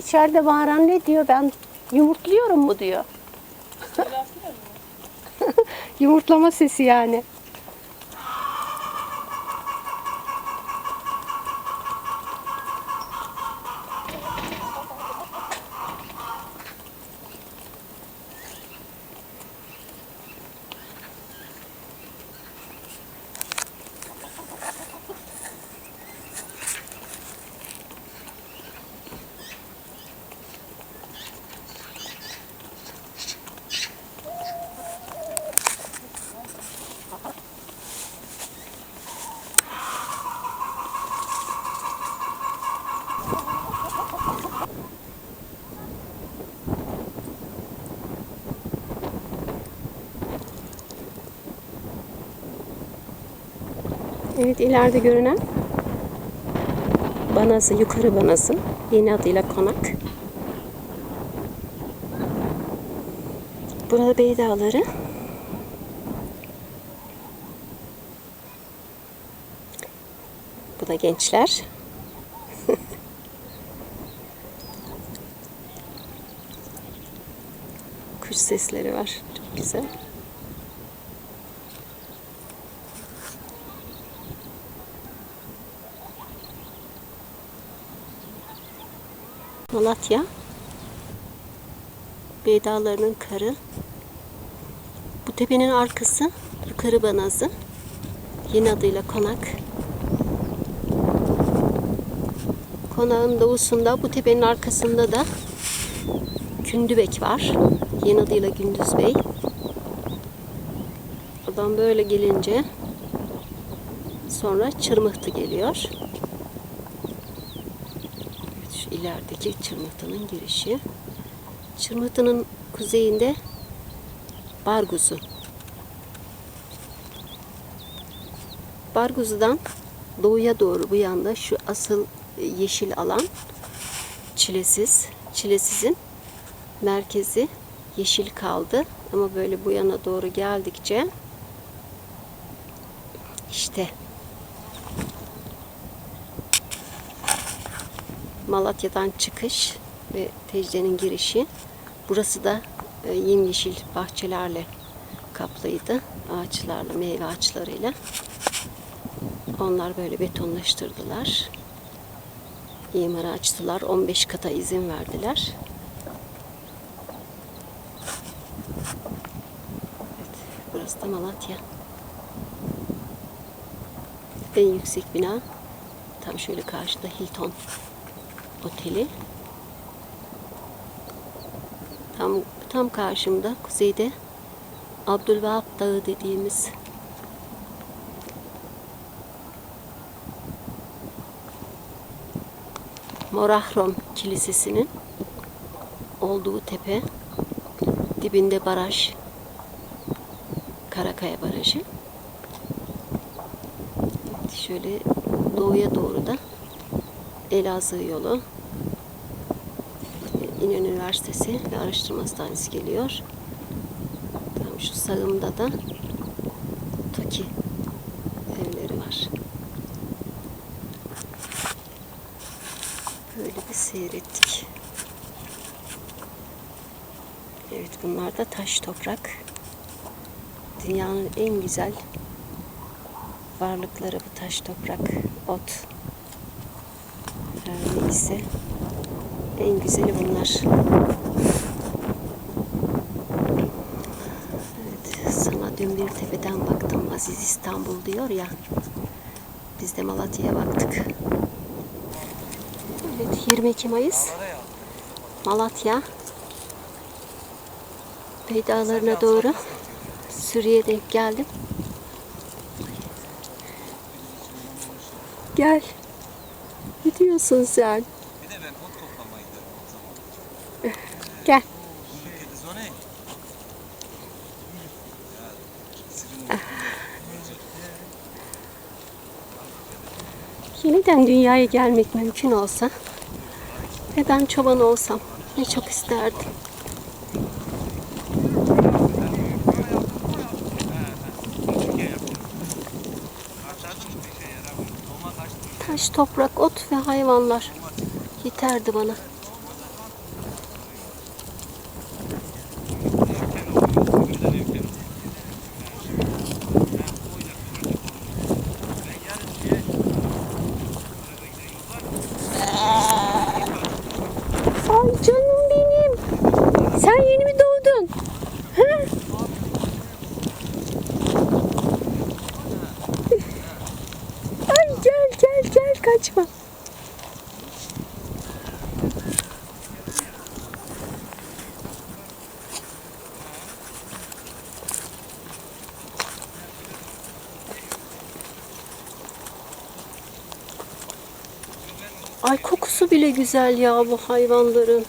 içeride bağıran ne diyor? Ben yumurtluyorum mu diyor. Yumurtlama sesi yani. Evet ileride görünen Banası, yukarı Banası. Yeni adıyla Konak. Burada Bey Dağları. Bu da gençler. Kuş sesleri var. Çok güzel. Malatya. Beydağlarının karı. Bu tepenin arkası Yukarı Banazı. Yeni adıyla Konak. Konağın doğusunda bu tepenin arkasında da Kündübek var. Yeni adıyla Gündüz Bey. Oradan böyle gelince sonra Çırmıhtı geliyor. Evet, şu ilerideki Çırmıhtı'nın girişi. Çırmıhtı'nın kuzeyinde Barguzu. Barguzu'dan doğuya doğru bu yanda şu asıl yeşil alan çilesiz. Çilesizin merkezi yeşil kaldı. Ama böyle bu yana doğru geldikçe işte Malatya'dan çıkış ve Tecde'nin girişi. Burası da e, yemyeşil bahçelerle kaplıydı. Ağaçlarla, meyve ağaçlarıyla. Onlar böyle betonlaştırdılar. İmara açtılar. 15 kata izin verdiler. Evet, burası da Malatya. En yüksek bina tam şöyle karşıda Hilton Oteli. Tam tam karşımda kuzeyde Abdülvahap Dağı dediğimiz Morahrom Kilisesi'nin olduğu tepe dibinde baraj Karakaya Barajı. Şöyle doğuya doğru da Elazığ yolu İnönü Üniversitesi ve Araştırma Hastanesi geliyor. Tam şu sağımda da TOKİ evleri var. Böyle bir seyrettik. Evet bunlar da taş toprak. Dünyanın en güzel varlıkları bu taş toprak, ot. Neyse. En güzeli bunlar. Evet, sana dün bir tepeden baktım. Aziz İstanbul diyor ya. Biz de Malatya'ya baktık. Evet, 22 Mayıs. Malatya. Beydalarına doğru Suriye denk geldim. Gel. Ne diyorsun sen? Bir de ben ot toplamaya giderim o zaman. Gel. Yeniden dünyaya gelmek mümkün olsa ve ben çoban olsam ne çok isterdim. Taş, toprak, ot ve hayvanlar yeterdi bana. Ay canım benim. Sen yeni mi doğdun? Ha? Ay gel gel gel kaçma. Ay kokusu bile güzel ya bu hayvanların.